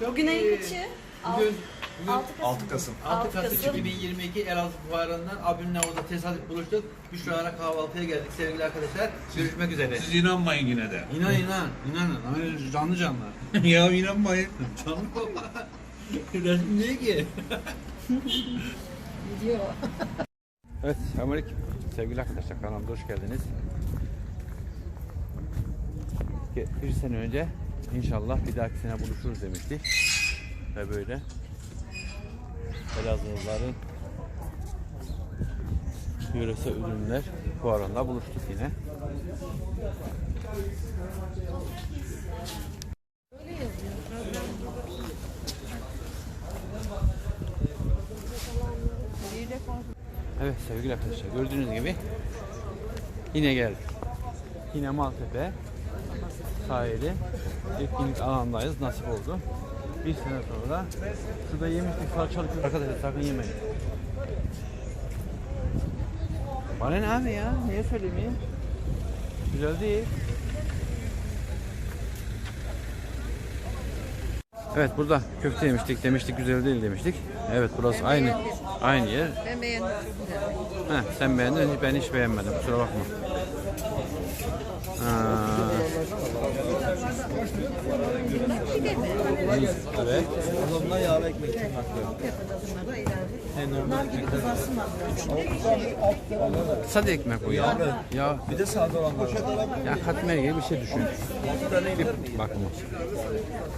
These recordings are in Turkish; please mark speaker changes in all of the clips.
Speaker 1: çok
Speaker 2: Bugün
Speaker 1: iyi.
Speaker 2: ayın kaçı?
Speaker 1: Bugün, bugün
Speaker 2: 6 Kasım.
Speaker 1: 6
Speaker 2: 6
Speaker 1: Kasım
Speaker 2: Kasım.
Speaker 1: 2022 Elazığ Fuarı'ndan abimle orada tesadüf buluştuk. Büşra'ya kahvaltıya geldik sevgili arkadaşlar. Görüşmek üzere.
Speaker 3: Siz inanmayın yine de.
Speaker 1: İnan inan, inanın. Hani canlı canlı.
Speaker 3: ya inanmayın.
Speaker 1: Canlı baba. Resim değil ki.
Speaker 4: Evet, selamünaleyküm. Sevgili arkadaşlar kanalıma hoş geldiniz. Ge- Bir sene önce inşallah bir dahaki sene buluşuruz demiştik. Ve böyle Elazığlıların yöresel ürünler fuarında buluştuk yine. Evet sevgili arkadaşlar gördüğünüz gibi yine geldik. Yine Maltepe sahili etkinlik alandayız. Nasip oldu. Bir sene sonra şurada yemiştik salçalı köfte. Arkadaşlar sakın yemeyin. Bana ne abi ya? Niye söylemeyeyim? Güzel değil. Evet burada köfte yemiştik demiştik güzel değil demiştik. Evet burası aynı aynı yer.
Speaker 5: Ben beğendim.
Speaker 4: Heh, sen beğendin ben hiç beğenmedim kusura bakma. Ha. Evet.
Speaker 6: Adamlar yağlı ekmek
Speaker 4: Sade ekmek o ya. Ya
Speaker 6: Bir de sade olanlar var.
Speaker 4: ya katmer gibi bir şey düşün. Bir bakma.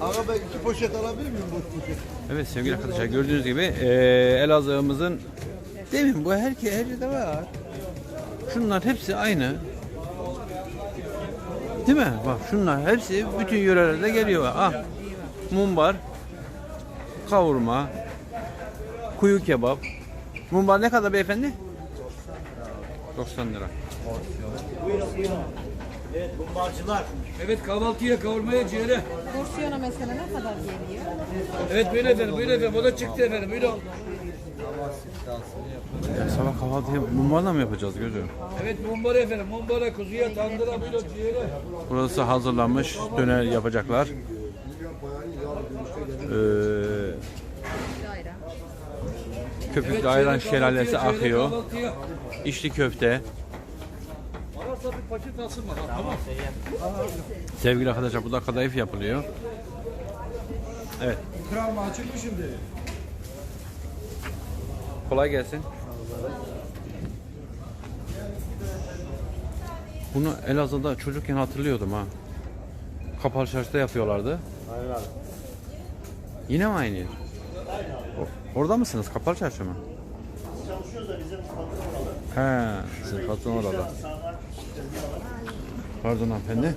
Speaker 6: Aga ben iki poşet alabilir miyim boş poşet?
Speaker 4: Evet sevgili arkadaşlar gördüğünüz gibi eee Elazığ'ımızın demin bu her, her yerde var. Şunlar hepsi aynı. Değil mi? Bak şunlar hepsi bütün yörelerde geliyor. Ah mumbar, kavurma, kuyu kebap. Mumbar ne kadar beyefendi? 90 lira.
Speaker 3: Evet kahvaltıya kavurmaya ciğere.
Speaker 5: Porsiyona mesela ne kadar geliyor?
Speaker 3: Evet buyurun efendim buyurun efendim. O da çıktı efendim buyurun.
Speaker 4: Ya sabah kahvaltıyı mumbarla mı yapacağız gözüm?
Speaker 3: Evet mumbara efendim. Mumbara kuzuya tandıra buyurun ciğere.
Speaker 4: Burası hazırlanmış döner yapacaklar. Ee,
Speaker 5: Ayran.
Speaker 4: köpüklü ayran şelalesi
Speaker 3: kahvaltıya,
Speaker 4: akıyor.
Speaker 3: Kahvaltıya.
Speaker 4: İçli köfte.
Speaker 3: Varsa bir paket alsın bakalım tamam.
Speaker 4: Sevgili arkadaşlar bu da kadayıf yapılıyor. Evet.
Speaker 6: Kral açık mı şimdi?
Speaker 4: Kolay gelsin. Bunu Elazığ'da çocukken hatırlıyordum ha. Kapalı çarşıda yapıyorlardı.
Speaker 6: Aynen abi.
Speaker 4: Yine mi aynı? O- orada mısınız? Kapalı çarşı mı?
Speaker 6: Çalışıyoruz da bizim patron orada.
Speaker 4: He, sizin patron orada. Pardon hanımefendi.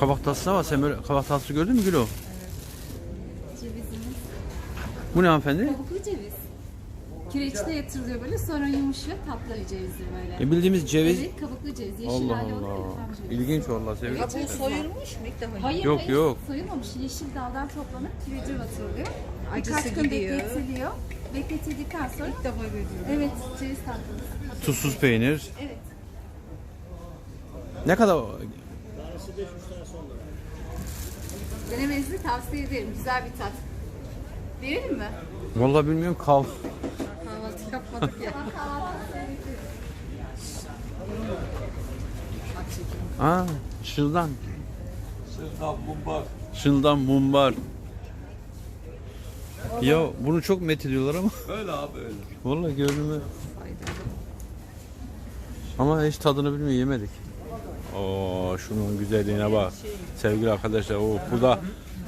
Speaker 4: Kabak tatlısı var. Sen böyle kabak tatlısı gördün mü Gülo? Bu ne hanımefendi?
Speaker 7: kabuklu ceviz. Kireçte yatırılıyor böyle sonra yumuşuyor tatlı bir cevizdir böyle.
Speaker 4: E bildiğimiz ceviz.
Speaker 7: Evet kabuklu ceviz. Yeşil
Speaker 4: Allah
Speaker 7: hali oluyor ya
Speaker 4: Allah.
Speaker 7: tam ceviz.
Speaker 4: İlginç vallahi sevgili.
Speaker 5: Ya bu soyulmuş mu ilk defa?
Speaker 7: Hayır
Speaker 4: Yok,
Speaker 7: hayır
Speaker 4: yok.
Speaker 7: soyulmamış. Yeşil daldan toplanıp kirece batırılıyor.
Speaker 5: Acısı
Speaker 7: Birkaç gün
Speaker 5: gidiyor.
Speaker 7: bekletiliyor. Bekletildikten sonra
Speaker 5: İlk defa görüyorum.
Speaker 7: evet ceviz tatlısı.
Speaker 4: Tuzsuz peynir.
Speaker 7: Evet.
Speaker 4: Ne kadar?
Speaker 7: Denemenizi tavsiye ederim. Güzel bir tat. Verelim mi?
Speaker 4: Vallahi bilmiyorum kav.
Speaker 5: Kahvaltı yapmadık ya.
Speaker 4: Aa, şıldan.
Speaker 3: Sırdan mumbar.
Speaker 4: Şıldan mumbar. Ya bunu çok met ediyorlar ama.
Speaker 3: Öyle abi öyle.
Speaker 4: Vallahi görünümü. Ama hiç tadını bilmiyor yemedik. Oo şunun güzelliğine bak. Sevgili arkadaşlar o burada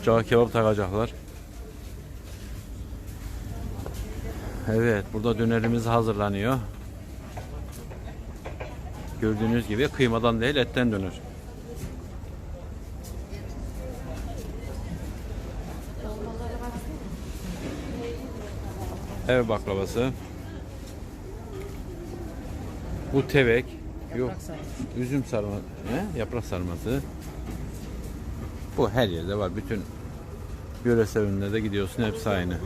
Speaker 4: cağ kebap takacaklar. Evet burada dönerimiz hazırlanıyor. Gördüğünüz gibi kıymadan değil etten döner. Ev baklavası. Bu tevek. Yok. Üzüm sarma. Ne? Yaprak sarması. Bu her yerde var. Bütün yöresel ürünlerde gidiyorsun hepsi aynı.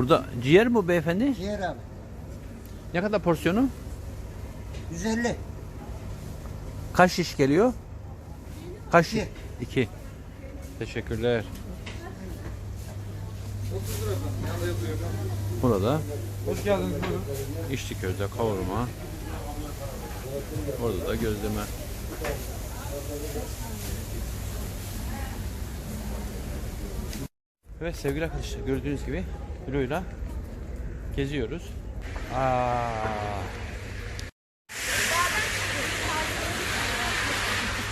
Speaker 4: Burada ciğer mi bu beyefendi?
Speaker 8: Ciğer abi.
Speaker 4: Ne kadar porsiyonu?
Speaker 8: 150.
Speaker 4: Kaç şiş geliyor? Kaç?
Speaker 6: İki.
Speaker 4: İki. Teşekkürler. Burada
Speaker 3: Hoş geldiniz.
Speaker 4: İçli köfte, kavurma. Orada da gözleme. Evet sevgili arkadaşlar gördüğünüz gibi Büro'yla geziyoruz. Aa.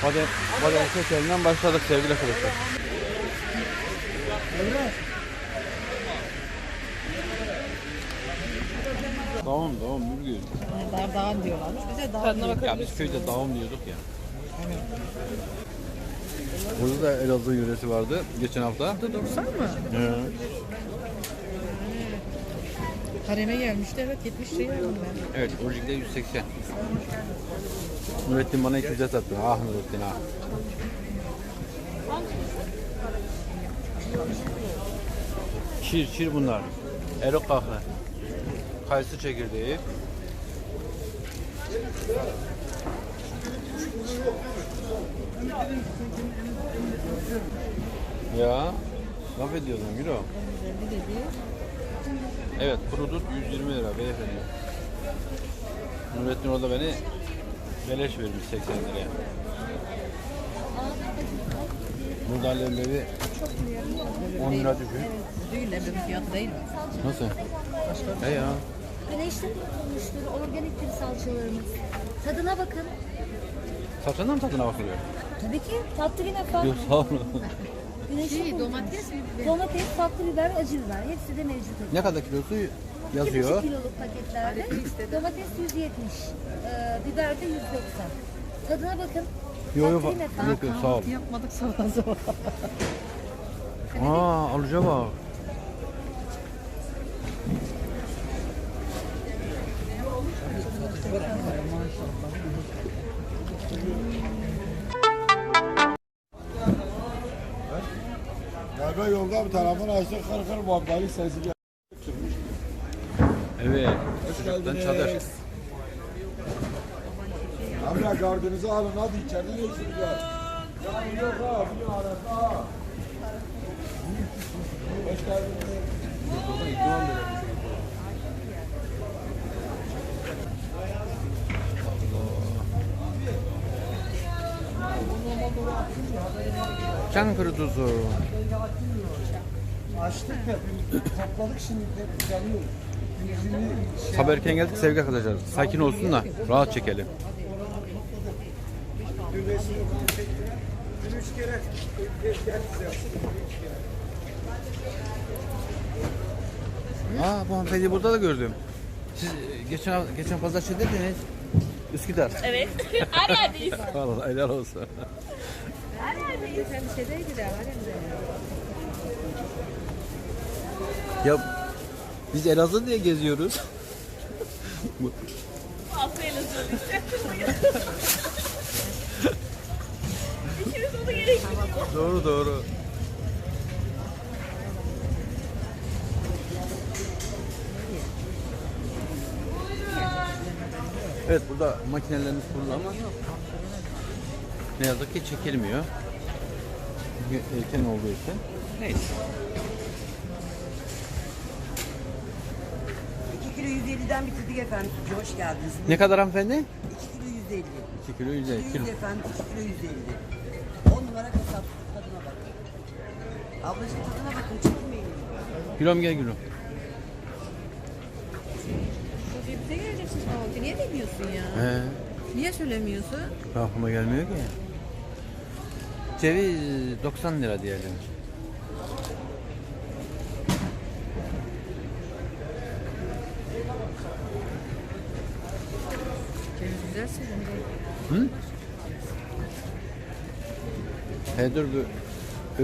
Speaker 4: Badem, badem kökeninden başladık sevgili arkadaşlar. Dağım dağım Nurgül.
Speaker 5: Dar dağın diyorlarmış. Bize dağ diyor.
Speaker 4: Ya biz köyde dağım diyorduk ya. Burada da Elazığ yöresi vardı geçen hafta.
Speaker 5: Dursan mı?
Speaker 4: Evet.
Speaker 5: Hareme gelmişti evet 70 liraya aldım ben.
Speaker 4: Evet, orijinalde 180. Nurettin bana 200'e sattı. Ah Nurettin ah. Çir çir bunlar. Erok kahve. Kayısı çekirdeği. Ya, laf ediyordun Gülü. Evet, kuru dut 120 lira beyefendi. Nurettin orada beni beleş vermiş 80 liraya. Burada leblebi 10 lira düşün.
Speaker 5: Değil de bir fiyat değil mi?
Speaker 4: Nasıl? He ya.
Speaker 2: Güneşte kurulmuştur organiktir salçalarımız. Tadına bakın.
Speaker 4: Satından mı tadına bakılıyor?
Speaker 2: Tabii ki tatlı bir efendim.
Speaker 4: Yok sağ olun.
Speaker 2: Güneşte
Speaker 5: Şey, domates mi?
Speaker 2: Domates, tatlı biber, acı biber. Hepsi de mevcut.
Speaker 4: ne kadar kilosu
Speaker 2: 2,5
Speaker 4: yazıyor.
Speaker 2: kiloluk paketlerde. Domates 170, e, biber de 190. Tadına bakın.
Speaker 4: Yok yok,
Speaker 2: efendim.
Speaker 4: yok yok sağ ol.
Speaker 5: Yapmadık sabah sabah.
Speaker 4: Aa alıca bak.
Speaker 6: Bir tarafını açtık kır kır muhabbeli sesi geldi.
Speaker 4: Evet. Sıcaktan çadır.
Speaker 6: Abi gardınızı alın hadi içeride işiniz var? Ya yok ha, bir arası ha. Hoş geldiniz.
Speaker 4: Çankırı tuzu.
Speaker 6: Açtık hep, topladık şimdi hep yanıyor.
Speaker 4: Sabah erken geldik sevgi arkadaşlar. Sakin olsun da rahat çekelim. Aa bu hanımefendiyi burada da gördüm. Siz e, geçen geçen pazar şey dediniz. Üsküdar.
Speaker 8: Evet. Her yerdeyiz.
Speaker 4: Vallahi helal olsun.
Speaker 5: Sen şeydeydi de haremde.
Speaker 4: Ya biz Elazığ diye geziyoruz.
Speaker 8: Altı Elazığ işte. İkimiz onu gerekli.
Speaker 4: doğru doğru. Evet burada makinelerimiz kurulu ama ne yazık ki çekilmiyor. Çünkü erken olduğu için. Neyse.
Speaker 9: Kilo 150'den bitirdik efendim. Hoş geldiniz.
Speaker 4: Ne kadar hanımefendi?
Speaker 9: 2 kilo 150.
Speaker 4: 2 kilo 150
Speaker 9: 100
Speaker 4: kilo.
Speaker 9: efendim 2 kilo 150. 10 numara kasap. Tadına bakın. Ablacığım tadına bakın. Çıkmayın.
Speaker 4: Kilom gel kilo.
Speaker 5: Bize geleceksin kahvaltı. Niye demiyorsun ya?
Speaker 4: He.
Speaker 5: Niye söylemiyorsun?
Speaker 4: Aklıma gelmiyor ki. Ceviz 90 lira diyelim.
Speaker 5: Ceviz güzel senin
Speaker 4: Hı? He dur bir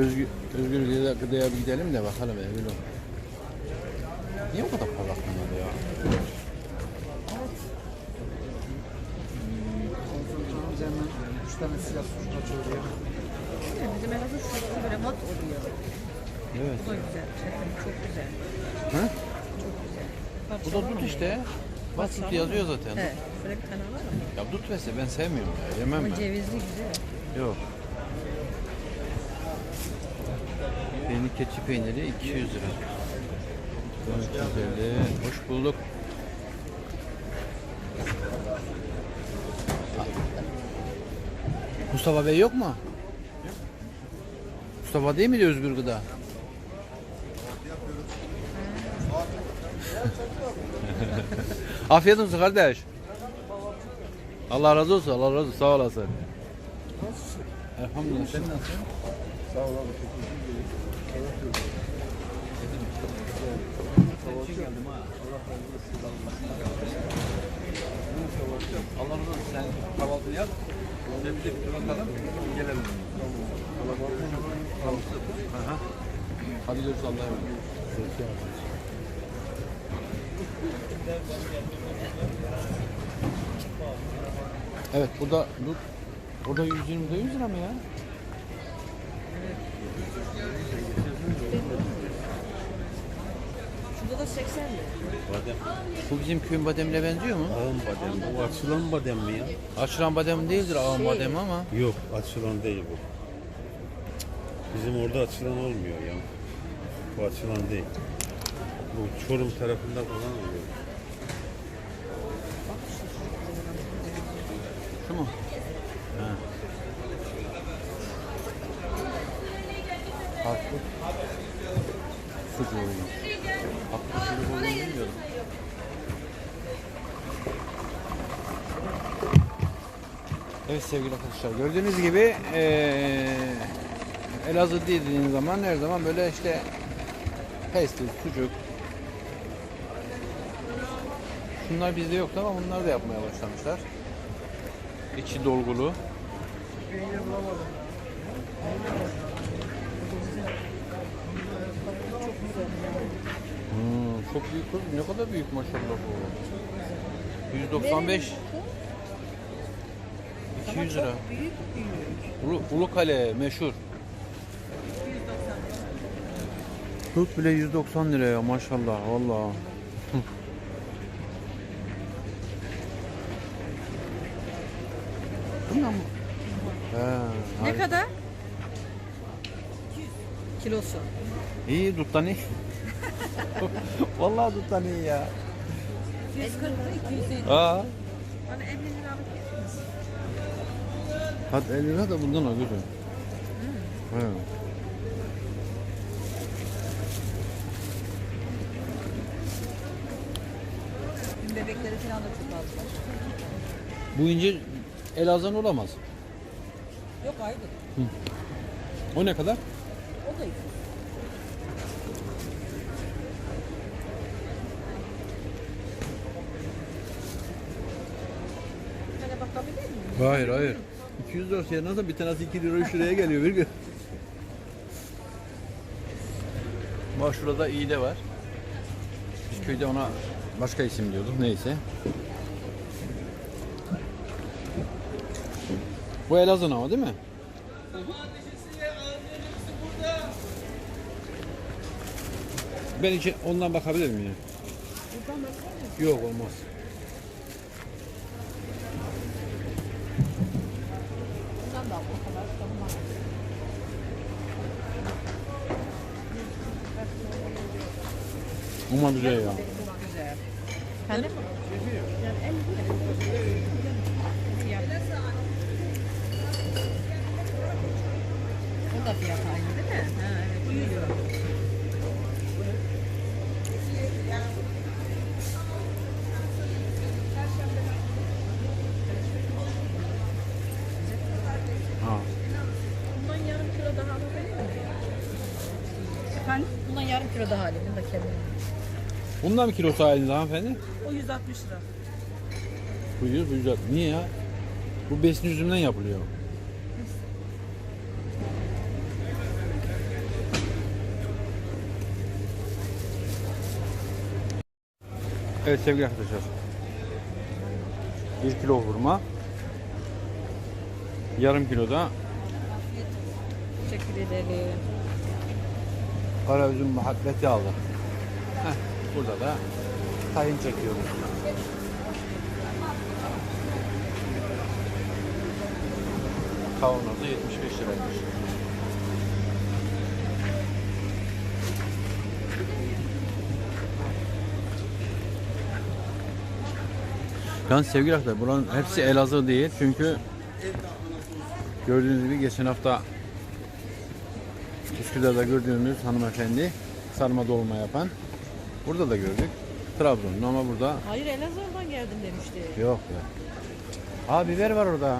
Speaker 4: Özgür, Özgür gıdaya, gıdaya bir gidelim de bakalım ya. Niye o kadar parlak bunlar ya?
Speaker 5: Bizim Elazığ şurası böyle mat oluyor.
Speaker 4: Evet.
Speaker 5: Bu da güzel. Çok güzel.
Speaker 4: Ha?
Speaker 5: Çok güzel.
Speaker 4: Bu da dut işte. Dut yazıyor zaten.
Speaker 5: Evet. Şöyle bir tane var ama.
Speaker 4: Ya dut vese ben sevmiyorum ya. Yemem
Speaker 5: Ama
Speaker 4: ben.
Speaker 5: cevizli güzel.
Speaker 4: Yok. Peynir, keçi peyniri 200 lira. 450. Hoş bulduk. Mustafa Bey yok mu? Mustafa değil miydi Özgür Gıda? Afiyet olsun kardeş. Allah razı olsun, Allah razı olsun. Sağ olasın. Elhamdülillah. Sen nasılsın?
Speaker 6: Sağ ol abi.
Speaker 4: Allah razı olsun. Sen kahvaltını yap. Biz de bir bakalım. Gelelim. Hadi görüşürüz Allah'a emanet. Evet burada dur. Burada 120 de 100 lira mı ya?
Speaker 5: Şurada da 80 lira.
Speaker 4: Bu bizim köyün bademine benziyor mu?
Speaker 10: Ağın badem. Bu açılan badem mi ya?
Speaker 4: Açılan badem değildir ağın bademi ama.
Speaker 10: Yok açılan değil bu. Bizim orada açılan olmuyor ya. Bu açılan değil. Bu Çorum tarafında falan oluyor.
Speaker 4: Evet sevgili arkadaşlar gördüğünüz gibi eee Elazığ dediğiniz zaman her zaman böyle işte pestil, sucuk Şunlar bizde yoktu ama bunlar da yapmaya başlamışlar. İçi dolgulu. Hmm, çok büyük. Ne kadar büyük maşallah bu. 195. 200 lira. Ulu, Ulu Kale meşhur. Tut bile 190 liraya maşallah vallahi. Bundan mı? He,
Speaker 5: Ne kadar? Kilosu.
Speaker 4: İyi duttan iyi. Vallahi duttan iyi ya.
Speaker 5: 140 lira 250.
Speaker 4: Aa.
Speaker 5: Bana 50 liralık
Speaker 4: Hadi 50 lira da bundan al gözüm. He.
Speaker 5: Dün bebekleri falan da çok aldılar.
Speaker 4: Bu incir Elazığ'ın olamaz.
Speaker 5: Yok ayrı.
Speaker 4: O ne kadar?
Speaker 5: O da iyi. Şöyle bakabilir miyim?
Speaker 4: Hayır hayır. 200 lira şey nasıl bir tanesi 2 lira 3 liraya geliyor bir gün. Bak şurada iyi de var. Biz köyde ona başka isim diyorduk neyse. Bu Elazığ ama değil mi? Ben için ondan bakabilir miyim? Yok olmaz.
Speaker 5: Bundan da al o kadar. Tamam.
Speaker 4: Ama güzel ya.
Speaker 5: Güzel. Efendim? O da fiyat aynı değil mi? Ha, evet. Buyuruyor.
Speaker 4: Ha.
Speaker 5: Bundan yarım kilo daha alabilir miyim? Efendim? Bundan yarım kilo daha alayım.
Speaker 4: Bundan mı kilosu halinde hanımefendi?
Speaker 5: O 160 lira.
Speaker 4: Bu yüz, bu yüz. Niye ya? Bu besin üzümünden yapılıyor. Evet sevgili arkadaşlar. 1 kilo hurma. Yarım kilo da
Speaker 5: Teşekkür ederim.
Speaker 4: kara üzüm muhabbeti aldı. Burada da tayin çekiyoruz. Kavanozu 75 liraymış. Yani sevgili arkadaşlar buranın hepsi Elazığ değil çünkü gördüğünüz gibi geçen hafta Üsküdar'da gördüğünüz hanımefendi sarma dolma yapan burada da gördük. Trabzonlu ama burada
Speaker 5: Hayır Elazığ'dan geldim demişti.
Speaker 4: yok ya. Aa biber var orada.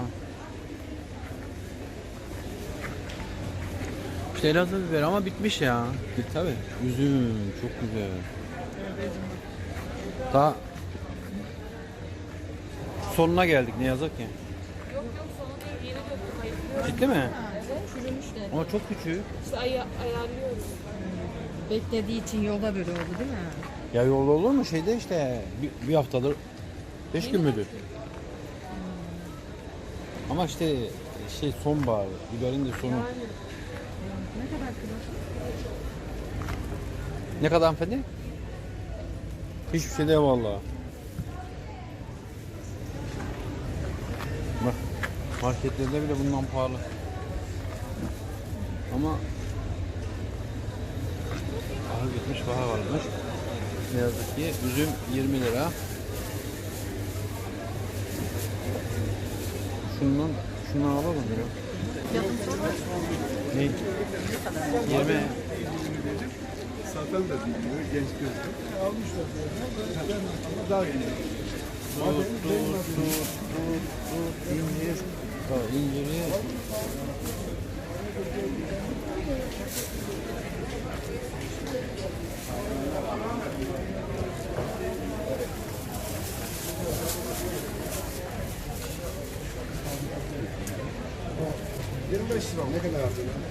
Speaker 4: İşte Elazığ biber ama bitmiş ya. Bit tabi. Üzüm çok güzel. Daha sonuna geldik ne yazık ki.
Speaker 8: Yok yok sonu değil yeni döktüm ayıklıyoruz.
Speaker 4: Ciddi mi?
Speaker 5: Çürümüşler.
Speaker 4: Ama çok küçük.
Speaker 8: İşte ay ayarlıyoruz.
Speaker 5: Beklediği için yolda böyle oldu değil mi?
Speaker 4: Ya yolda olur mu şeyde işte bir, bir haftadır beş gün müdür? Ama işte şey sonbahar, biberin de sonu.
Speaker 5: Ne kadar kilo?
Speaker 4: Ne kadar hanımefendi? Hiçbir şey değil vallahi. Bak marketlerde bile bundan pahalı. Ama Aha gitmiş baha varmış. Ne yazık ki üzüm 20 lira. Şundan şundan alalım ya. Ne? 20.
Speaker 6: Zaten de bilmiyor genç gözlü. Almışlar daha yeni.
Speaker 4: Tut, tut, tut, tut, incir. Ha, inciri.
Speaker 6: Yirmi beş lira ne kadar aldın?